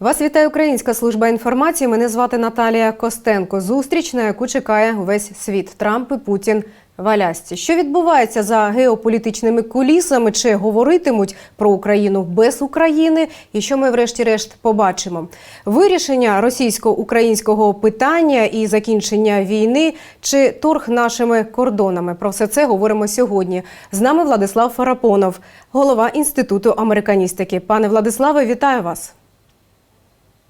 Вас вітає Українська служба інформації. Мене звати Наталія Костенко. Зустріч, на яку чекає весь світ. Трамп і Путін в. Що відбувається за геополітичними кулісами? Чи говоритимуть про Україну без України? І що ми, врешті-решт, побачимо? Вирішення російсько-українського питання і закінчення війни чи торг нашими кордонами? Про все це говоримо сьогодні. З нами Владислав Фарапонов, голова інституту американістики. Пане Владиславе, вітаю вас.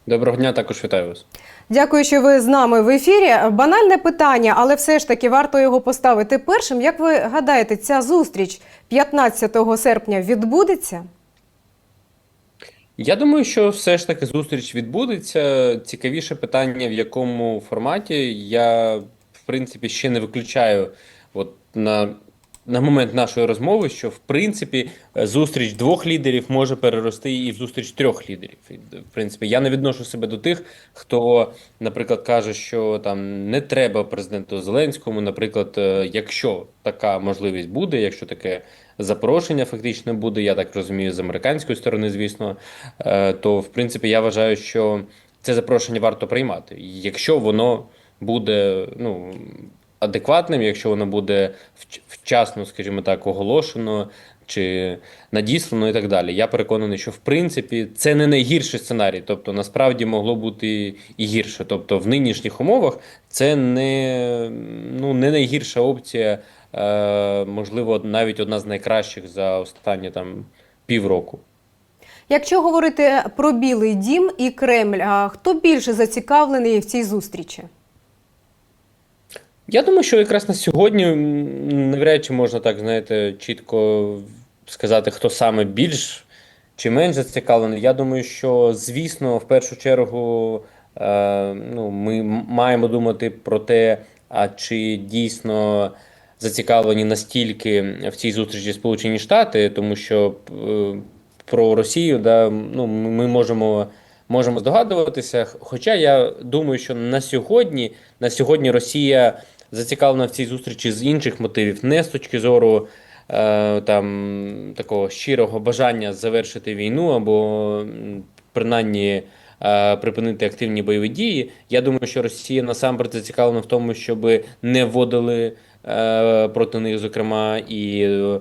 Доброго дня, також вітаю вас. Дякую, що ви з нами в ефірі. Банальне питання, але все ж таки варто його поставити першим. Як ви гадаєте, ця зустріч 15 серпня відбудеться? Я думаю, що все ж таки зустріч відбудеться. Цікавіше питання, в якому форматі. Я, в принципі, ще не виключаю от на, на момент нашої розмови, що в принципі зустріч двох лідерів може перерости і в зустріч трьох лідерів. В принципі, я не відношу себе до тих, хто, наприклад, каже, що там не треба президенту Зеленському, наприклад, е, якщо така можливість буде, якщо таке запрошення фактично буде, я так розумію, з американської сторони, звісно, е, то в принципі я вважаю, що це запрошення варто приймати, якщо воно буде ну адекватним, якщо воно буде вчасно, скажімо так, оголошено. Чи надіслано і так далі. Я переконаний, що в принципі це не найгірший сценарій. Тобто, насправді могло бути і гірше. Тобто, в нинішніх умовах це не, ну, не найгірша опція, е, можливо, навіть одна з найкращих за останні там півроку. Якщо говорити про Білий Дім і Кремль, а хто більше зацікавлений в цій зустрічі? Я думаю, що якраз на сьогодні навряд чи можна так, знаєте, чітко сказати, хто саме більш чи менш зацікавлений. Я думаю, що, звісно, в першу чергу е, ну, ми маємо думати про те, а чи дійсно зацікавлені настільки в цій зустрічі Сполучені Штати, тому що е, про Росію, да, ну, ми можемо. Можемо здогадуватися, хоча я думаю, що на сьогодні, на сьогодні Росія зацікавлена в цій зустрічі з інших мотивів, не з точки зору е, там такого щирого бажання завершити війну або принаймні е, припинити активні бойові дії. Я думаю, що Росія насамперед зацікавлена в тому, щоб не вводили е, проти них, зокрема, і е,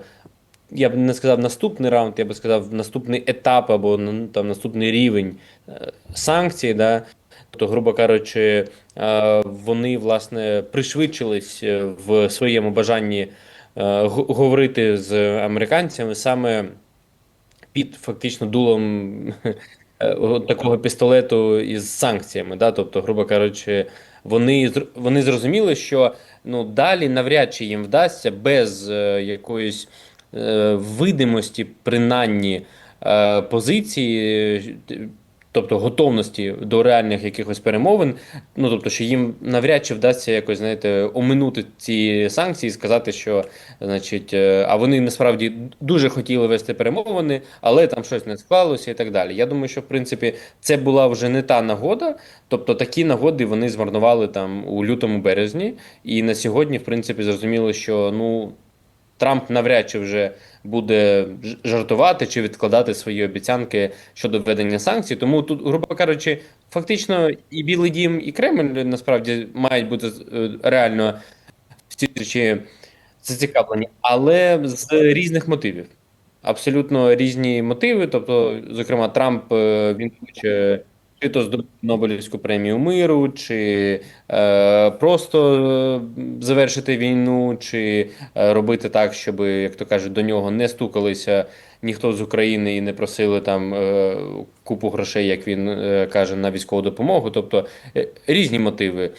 я б не сказав наступний раунд, я би сказав наступний етап або ну, там наступний рівень е, санкцій. Да? Тобто, грубо кажучи, е, вони власне пришвидшились е, в своєму бажанні говорити з американцями саме під фактично дулом такого пістолету із санкціями. Да? Тобто, грубо кажучи, вони, вони зрозуміли, що ну, далі навряд чи їм вдасться без якоїсь видимості, принаймні, е, позиції, е, тобто готовності до реальних якихось перемовин. Ну тобто, що їм навряд чи вдасться якось, знаєте, оминути ці санкції і сказати, що значить, е, а вони насправді дуже хотіли вести перемовини, але там щось не склалося і так далі. Я думаю, що в принципі це була вже не та нагода. Тобто такі нагоди вони змарнували там у лютому березні, і на сьогодні, в принципі, зрозуміло, що ну. Трамп навряд чи вже буде жартувати чи відкладати свої обіцянки щодо введення санкцій. Тому тут, грубо кажучи, фактично і Білий Дім, і Кремль насправді мають бути е, реально в цій зустрічі зацікавлені, але з різних мотивів. Абсолютно різні мотиви. Тобто, зокрема, Трамп е, він хоче чи то здобути Нобелівську премію миру, чи е, просто е, завершити війну, чи е, робити так, щоб, як то кажуть, до нього не стукалися ніхто з України і не просили там е, купу грошей, як він е, каже, на військову допомогу. Тобто е, різні мотиви. Е,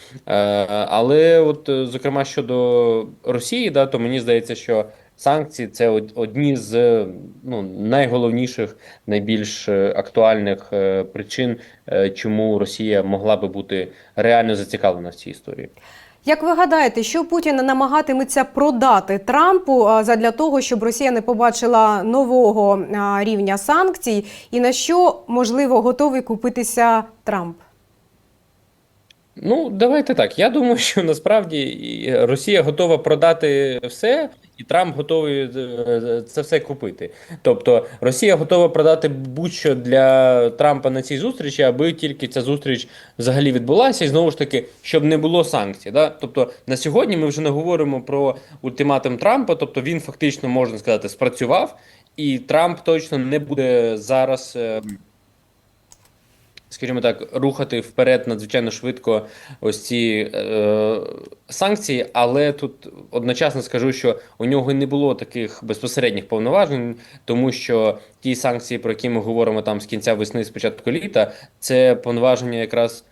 але, от, е, зокрема, щодо Росії, да, то мені здається, що санкції це одні з ну, найголовніших, найбільш е, актуальних е, причин, е, чому Росія могла би бути реально зацікавлена в цій історії. Як ви гадаєте, що Путін намагатиметься продати Трампу задля того, щоб Росія не побачила нового рівня санкцій, і на що можливо готовий купитися Трамп? Ну, давайте так. Я думаю, що насправді Росія готова продати все, і Трамп готовий е, це все купити. Тобто Росія готова продати будь-що для Трампа на цій зустрічі, аби тільки ця зустріч взагалі відбулася, і знову ж таки, щоб не було санкцій. Да? Тобто на сьогодні ми вже не говоримо про ультиматум Трампа, тобто він фактично можна сказати спрацював, і Трамп точно не буде зараз. Скажімо так, рухати вперед надзвичайно швидко ось ці е, санкції, але тут одночасно скажу, що у нього не було таких безпосередніх повноважень, тому що ті санкції, про які ми говоримо там з кінця весни, з початку літа, це повноваження якраз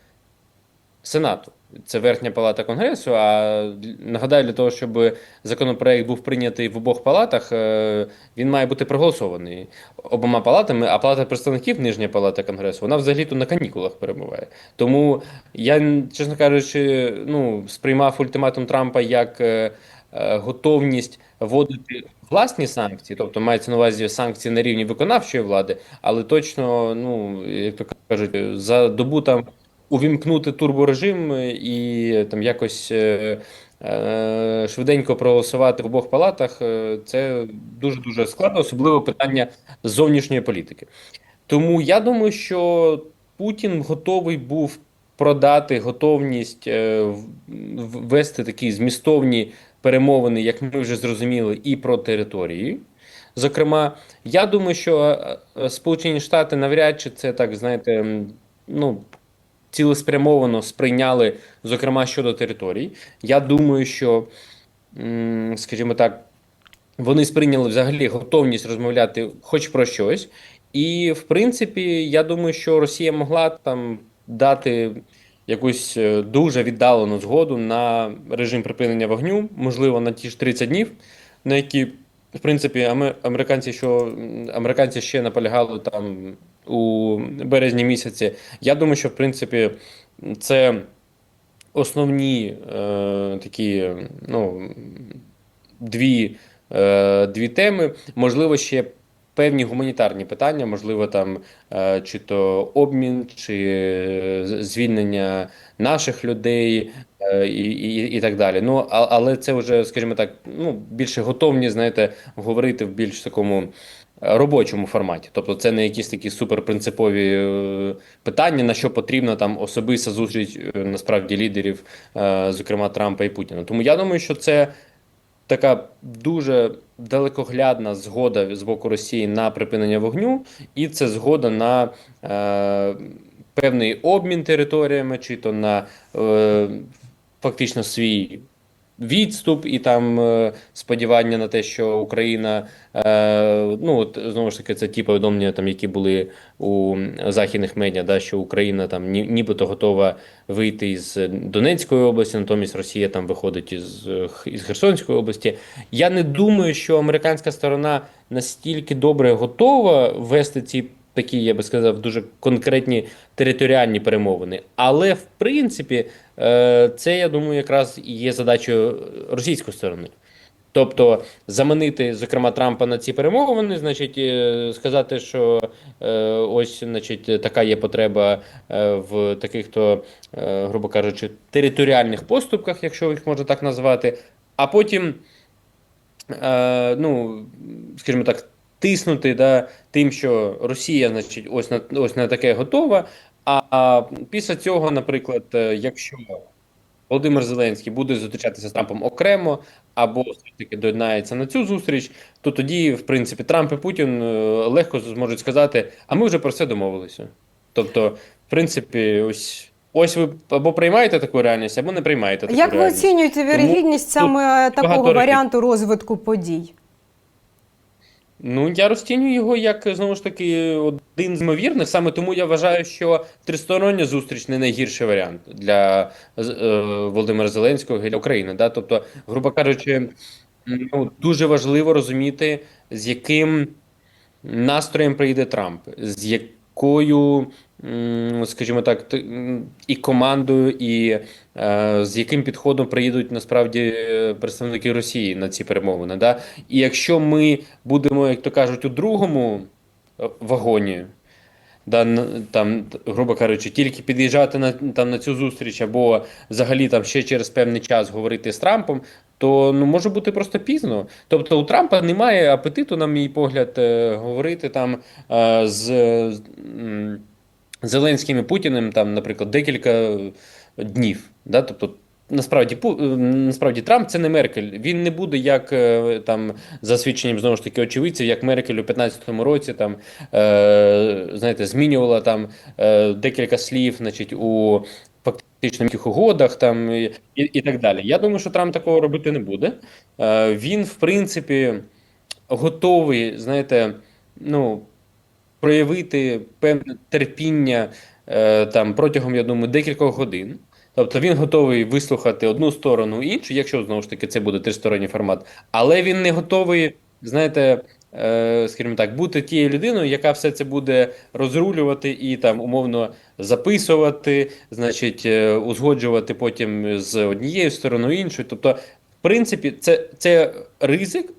Сенату. Це верхня палата Конгресу. А нагадаю, для того, щоб законопроект був прийнятий в обох палатах, е, він має бути проголосований обома палатами. А палата представників, нижня палата Конгресу, вона взагалі-то на канікулах перебуває. Тому я, чесно кажучи, ну сприймав ультиматум Трампа як е, е, готовність вводити власні санкції, тобто мається на увазі санкції на рівні виконавчої влади, але точно, ну як то кажуть, за добу там увімкнути турборежим і там якось е, е, швиденько проголосувати в обох палатах, е, це дуже дуже складно, особливо питання зовнішньої політики. Тому я думаю, що Путін готовий був продати готовність е, в- в- вести такі змістовні перемовини, як ми вже зрозуміли, і про території. Зокрема, я думаю, що Сполучені Штати навряд чи це так, знаєте, ну цілеспрямовано сприйняли, зокрема щодо територій. Я думаю, що, скажімо так, вони сприйняли взагалі готовність розмовляти хоч про щось. І, в принципі, я думаю, що Росія могла там дати якусь е, дуже віддалену згоду на режим припинення вогню, можливо, на ті ж 30 днів, на які, в принципі, аме- американці, що американці ще наполягали там у березні місяці. Я думаю, що в принципі це основні е, такі, ну, дві, е, дві теми. Можливо, ще певні гуманітарні питання, можливо, там е, чи то обмін, чи е, звільнення наших людей. е, І, і, і так далі. Ну, але це вже, скажімо так, ну, більше готовні, знаєте, говорити в більш такому робочому форматі. Тобто це не якісь такі суперпринципові е, питання, на що потрібна там особиста зустріч е, насправді лідерів, е, зокрема Трампа і Путіна. Тому я думаю, що це така дуже далекоглядна згода з боку Росії на припинення вогню, і це згода на е, певний обмін територіями, чи то на е, фактично свій. Відступ і там е, сподівання на те, що Україна, е, ну от знову ж таки, це ті повідомлення, там які були у західних медіа, да, що Україна там нібито готова вийти із Донецької області, натомість Росія там виходить із, із Херсонської області. Я не думаю, що американська сторона настільки добре готова вести ці такі, я би сказав, дуже конкретні територіальні перемовини. Але в принципі, це я думаю, якраз є задачею російської сторони. Тобто заманити, зокрема, Трампа на ці перемовини, значить, е, сказати, що е, ось, значить, така є потреба е, в таких то, е, грубо кажучи, територіальних поступках, якщо їх можна так назвати, а потім, е, ну, скажімо так, тиснути да, тим, що Росія, значить, ось на ось на таке готова. А, після цього, наприклад, е, якщо Володимир Зеленський буде зустрічатися з Трампом окремо, або все-таки доєднається на цю зустріч, то тоді, в принципі, Трамп і Путін е, легко зможуть сказати, а ми вже про це домовилися. Тобто, в принципі, ось. Ось ви або приймаєте таку реальність, або не приймаєте таку Як ви оцінюєте вірогідність саме такого варіанту розвитку подій? Ну, я розцінюю його як знову ж таки один з ймовірних. Саме тому я вважаю, що тристороння зустріч не найгірший варіант для е, Володимира Зеленського для України. Да? Тобто, грубо кажучи, ну, дуже важливо розуміти, з яким настроєм прийде Трамп, з якою, скажімо так, і командою, і е, з яким підходом приїдуть насправді е, представники Росії на ці перемовини. Да? І якщо ми будемо, як то кажуть, у другому е, вагоні, да, там, грубо кажучи, тільки під'їжджати на, там, на цю зустріч, або взагалі там ще через певний час говорити з Трампом, то ну, може бути просто пізно. Тобто у Трампа немає апетиту, на мій погляд, говорити там з. Зеленським і Путіним там, наприклад, декілька днів. Да? Тобто, насправді, е, насправді Трамп це не Меркель. Він не буде як е, там за свідченням знову ж таки очевидців, як Меркель у 15-му році там е, знаєте, змінювала там е, декілька слів, значить, у фактично яких угодах там і, і так далі. Я думаю, що Трамп такого робити не буде. Е, він, в принципі, готовий, знаєте, ну проявити певне терпіння е, там протягом, я думаю, декількох годин. Тобто він готовий вислухати одну сторону іншу, якщо знову ж таки це буде тристоронній формат, але він не готовий, знаєте, е, скажімо так, бути тією людиною, яка все це буде розрулювати і там умовно записувати, значить, е, узгоджувати потім з однією стороною іншою. Тобто, в принципі, це, це ризик,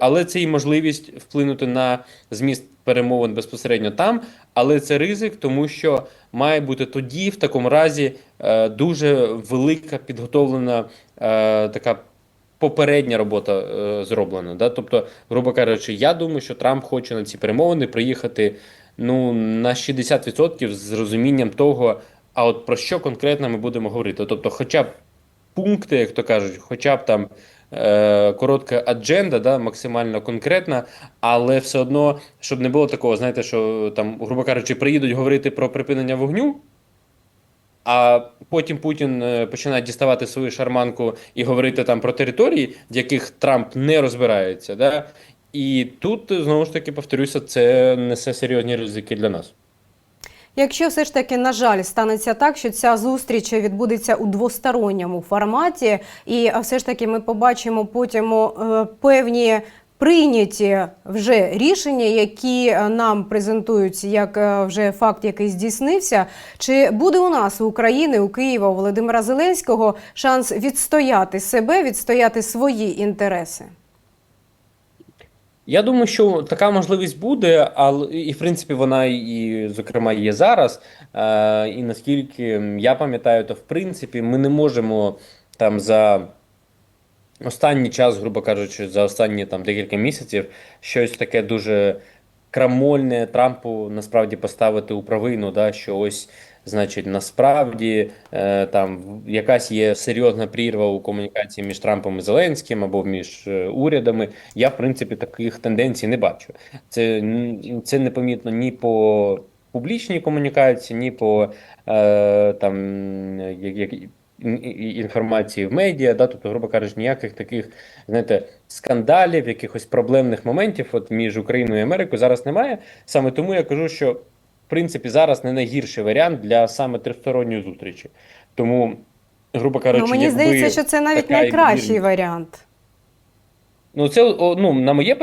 але це і можливість вплинути на зміст перемовин безпосередньо там, але це ризик, тому що має бути тоді, в такому разі, е, дуже велика підготовлена е, така попередня робота е, зроблена. Да? Тобто, грубо кажучи, я думаю, що Трамп хоче на ці перемовини приїхати ну, на 60% з розумінням того, а от про що конкретно ми будемо говорити. Тобто, хоча б пункти, як то кажуть, хоча б там е, коротка адженда, да, максимально конкретна, але все одно, щоб не було такого, знаєте, що там, грубо кажучи, приїдуть говорити про припинення вогню. А потім Путін е, починає діставати свою шарманку і говорити там про території, в яких Трамп не розбирається. Да? І тут, знову ж таки, повторюся, це несе серйозні ризики для нас. Якщо все ж таки, на жаль, станеться так, що ця зустріч відбудеться у двосторонньому форматі, і все ж таки ми побачимо потім е, певні прийняті вже рішення, які е, нам презентують як е, вже факт, який здійснився. Чи буде у нас у України, у Києва, у Володимира Зеленського шанс відстояти себе, відстояти свої інтереси? Я думаю, що така можливість буде, але і в принципі вона і, зокрема, є зараз. Е, і наскільки я пам'ятаю, то в принципі ми не можемо там за останній час, грубо кажучи, за останні там декілька місяців щось таке дуже крамольне Трампу насправді поставити у провину, да, що ось. Значить, насправді е, там якась є серйозна прірва у комунікації між Трампом і Зеленським або між е, урядами. Я, в принципі, таких тенденцій не бачу. Це, це непомітно ні по публічній комунікації, ні по е, там як, як, ін- ін- інформації в медіа. Да? Тобто, грубо кажучи, ніяких таких, знаєте, скандалів, якихось проблемних моментів от між Україною і Америкою зараз немає. Саме тому я кажу, що принципі зараз не найгірший варіант для саме тристоронньої зустрічі. Тому, грубо кажучи, ну, мені якби здається, що це навіть найкращий ймовірність- варіант. Ну, це ну, на моє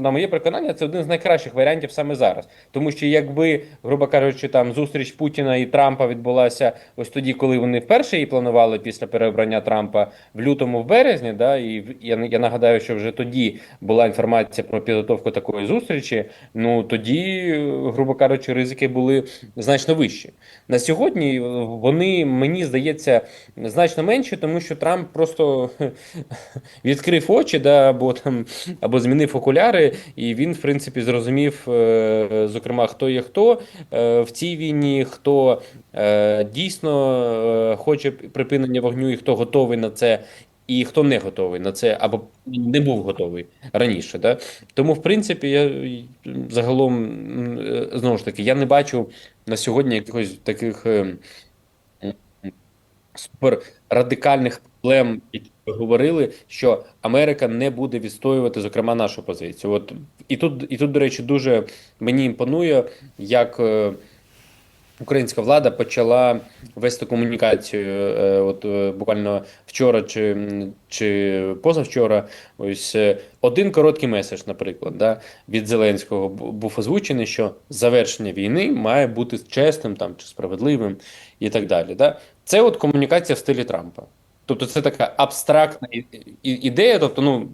на моє переконання, це один з найкращих варіантів саме зараз. Тому що якби, грубо кажучи, там зустріч Путіна і Трампа відбулася ось тоді, коли вони вперше її планували після переобрання Трампа в лютому, в березні, да, і я, я нагадаю, що вже тоді була інформація про підготовку такої зустрічі. Ну тоді, грубо кажучи, ризики були значно вищі. На сьогодні вони, мені здається, значно менші, тому що Трамп просто відкрив очі, да, або там або змінив окуляри, і він, в принципі, зрозумів, е, зокрема, хто є хто е, в цій війні, хто е, дійсно хоче припинення вогню, і хто готовий на це. І хто не готовий на це, або не був готовий раніше, да? тому в принципі я загалом знову ж таки я не бачу на сьогодні якихось таких супер радикальних проблем, які говорили, що Америка не буде відстоювати, зокрема, нашу позицію. От і тут, і тут, до речі, дуже мені імпонує, як е, українська влада почала вести комунікацію. Е, от е, буквально вчора чи, чи позавчора, ось один короткий меседж, наприклад, да, від Зеленського був озвучений, що завершення війни має бути чесним там чи справедливим і так далі. Да. Це от комунікація в стилі Трампа. Тобто це така абстрактна ідея, тобто, ну.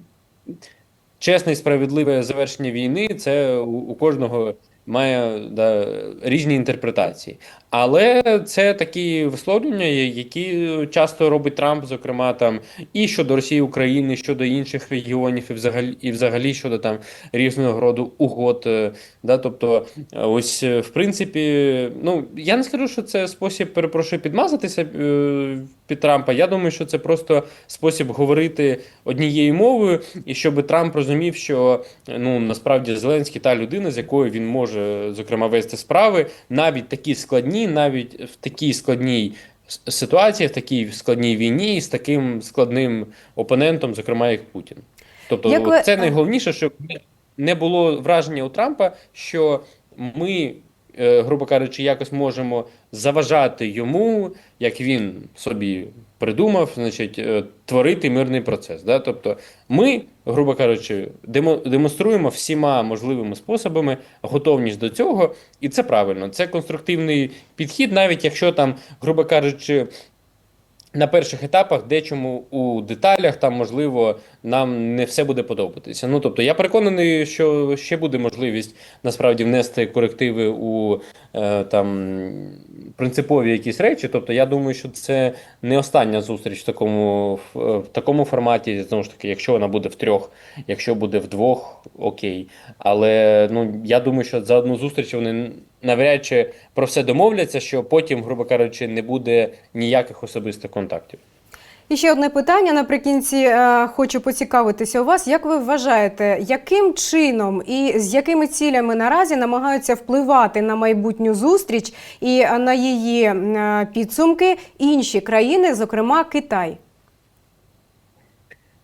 Чесне і справедливе завершення війни це у, у кожного має да, різні інтерпретації. Але це такі висловлювання, які часто робить Трамп, зокрема там і щодо Росії, України, щодо інших регіонів, і взагалі і взагалі щодо там різного роду угод. е, Да, тобто, ось в принципі, ну я не скажу, що це спосіб, перепрошую, підмазатися е, під Трампа. Я думаю, що це просто спосіб говорити однією мовою, і щоб Трамп розумів, що ну насправді Зеленський та людина, з якою він може зокрема вести справи, навіть такі складні, навіть в такій складній с- ситуації, в такій складній війні, з таким складним опонентом, зокрема як Путін. Тобто, Як ви- це найголовніше, щоб не- було враження у Трампа, що ми, грубо кажучи, якось можемо заважати йому, як він собі придумав, значить, е, творити мирний процес. Да? Тобто, ми, грубо кажучи, демо- демонструємо всіма можливими способами готовність до цього, і це правильно. Це конструктивний підхід, навіть якщо там, грубо кажучи, на перших етапах, дечому у деталях, там можливо нам не все буде подобатися. Ну тобто, я переконаний, що ще буде можливість насправді внести корективи у е, там принципові якісь речі. Тобто, я думаю, що це не остання зустріч в такому в, такому форматі. Знову ж таки, якщо вона буде в трьох, якщо буде в двох, окей. Але ну я думаю, що за одну зустріч вони навряд чи про все домовляться, що потім, грубо кажучи, не буде ніяких особистих контактів. І ще одне питання наприкінці е, хочу поцікавитися у вас. Як ви вважаєте, яким чином і з якими цілями наразі намагаються впливати на майбутню зустріч і на її е, підсумки інші країни, зокрема Китай?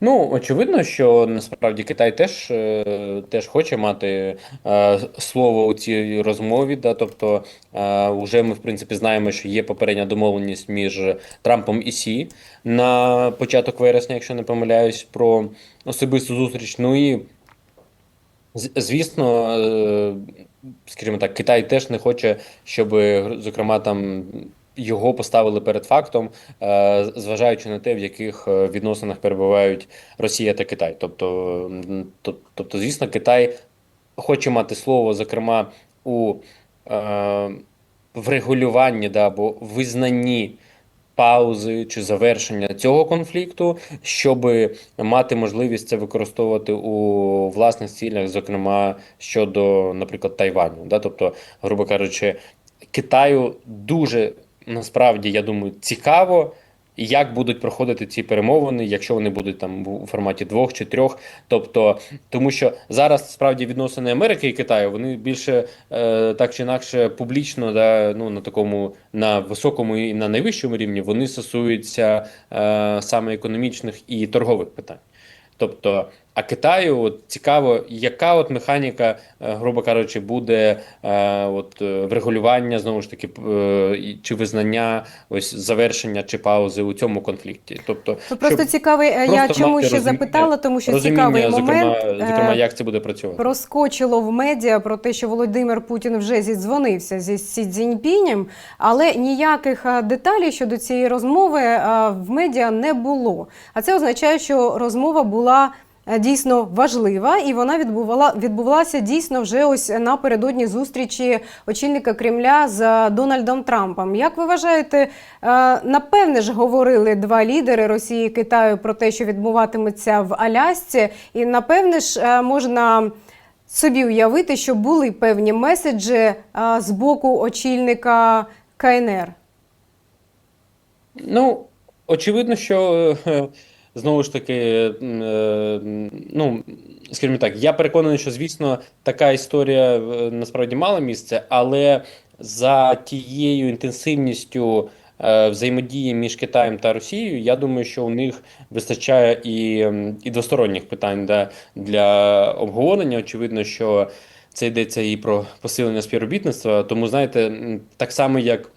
Ну, очевидно, що насправді Китай теж, е, теж хоче мати е, слово у цій розмові. Да? Тобто, е, вже ми в принципі знаємо, що є попередня домовленість між Трампом і Сі на початок вересня, якщо не помиляюсь, про особисту зустріч. Ну і Звісно, е, скажімо так, Китай теж не хоче, щоб, зокрема, там його поставили перед фактом, е, зважаючи на те, в яких е, відносинах перебувають Росія та Китай. Тобто, тобто, звісно, Китай хоче мати слово, зокрема, у е, врегулюванні да, або визнанні паузи чи завершення цього конфлікту, щоб мати можливість це використовувати у власних цілях, зокрема щодо, наприклад, Тайваню. Да? Тобто, грубо кажучи, Китаю дуже насправді, я думаю, цікаво. Як будуть проходити ці перемовини, якщо вони будуть там у форматі двох чи трьох, тобто тому, що зараз справді відносини Америки і Китаю вони більше е, так чи інакше публічно, да, ну на такому на високому і на найвищому рівні вони стосуються е, саме економічних і торгових питань. Тобто, а Китаю от, цікаво, яка от механіка, е, грубо кажучи, буде е, от, е, врегулювання знову ж таки, е, чи визнання ось завершення чи паузи у цьому конфлікті. Тобто, Ну, просто цікавий. Я чому ще розуміння- запитала, тому що цікавий момент. зокрема, зокрема, як це буде працювати. Проскочило в медіа про те, що Володимир Путін вже зідзвонився зі Сі Цзіньпінем, але ніяких деталей щодо цієї розмови в медіа не було. А це означає, що розмова була. Е, Дійсно важлива, і вона відбувала відбувалася дійсно вже ось напередодні зустрічі очільника Кремля з Дональдом Трампом. Як ви вважаєте, е, напевне ж говорили два лідери Росії і Китаю про те, що відбуватиметься в Алясці, і напевне ж е, можна собі уявити, що були певні меседжі а, з боку очільника КНР. Ну, очевидно, що знову ж таки, е, ну, скажімо так, я переконаний, що, звісно, така історія е, насправді мала місце, але за тією інтенсивністю е, взаємодії між Китаєм та Росією, я думаю, що у них вистачає і, і двосторонніх питань да, для обговорення. Очевидно, що це йдеться і про посилення співробітництва. Тому, знаєте, так само як.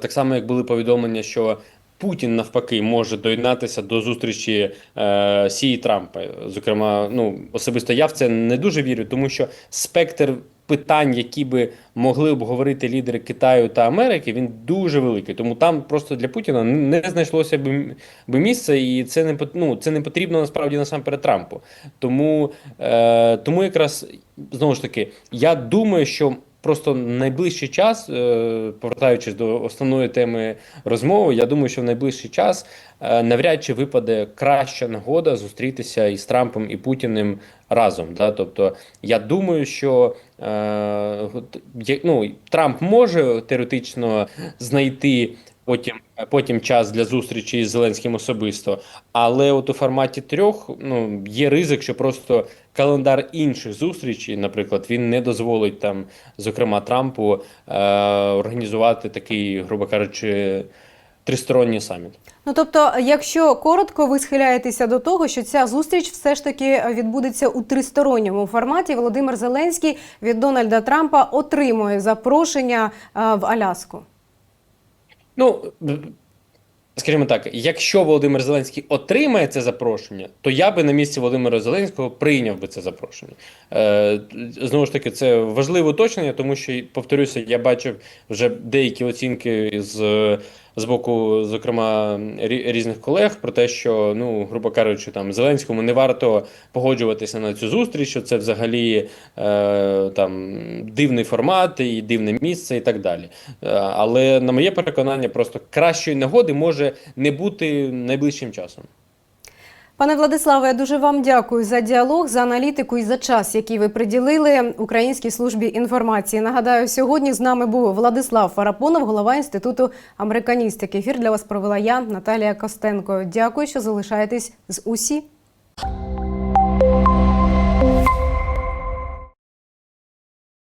Так само, як були повідомлення, що Путін навпаки може доєднатися до зустрічі е, Сі і Трампа. Зокрема, ну особисто я в це не дуже вірю, тому що спектр питань, які би могли обговорити лідери Китаю та Америки, він дуже великий. Тому там просто для Путіна не знайшлося би, би місця, і це не ну, це не потрібно насправді насамперед Трампу. Тому, е, тому якраз знову ж таки, я думаю, що. Просто найближчий час, е, повертаючись до основної теми розмови, я думаю, що в найближчий час е, навряд чи випаде краща нагода зустрітися із Трампом і Путіним разом. Да? Тобто, я думаю, що е, ну, Трамп може теоретично знайти потім, потім час для зустрічі з Зеленським особисто, але от у форматі трьох ну, є ризик, що просто календар інших зустрічей, наприклад, він не дозволить там, зокрема Трампу, е, організувати такий, грубо кажучи, тристоронній саміт. Ну тобто, якщо коротко, ви схиляєтеся до того, що ця зустріч все ж таки відбудеться у тристоронньому форматі. Володимир Зеленський від Дональда Трампа отримує запрошення е, в Аляску. Ну, скажімо так, якщо Володимир Зеленський отримає це запрошення, то я би на місці Володимира Зеленського прийняв би це запрошення. Е, знову ж таки, це важливе уточнення, тому що, повторюся, я бачив вже деякі оцінки з. З боку, зокрема, різних колег про те, що ну, грубо кажучи, там Зеленському не варто погоджуватися на цю зустріч, що це взагалі е, там дивний формат і дивне місце, і так далі. Е, але на моє переконання, просто кращої нагоди може не бути найближчим часом. Пане Владиславе, я дуже вам дякую за діалог, за аналітику і за час, який ви приділили Українській службі інформації. Нагадаю, сьогодні з нами був Владислав Фарапонов, голова інституту американістики. Ефір для вас провела я, Наталія Костенко. Дякую, що залишаєтесь з усі.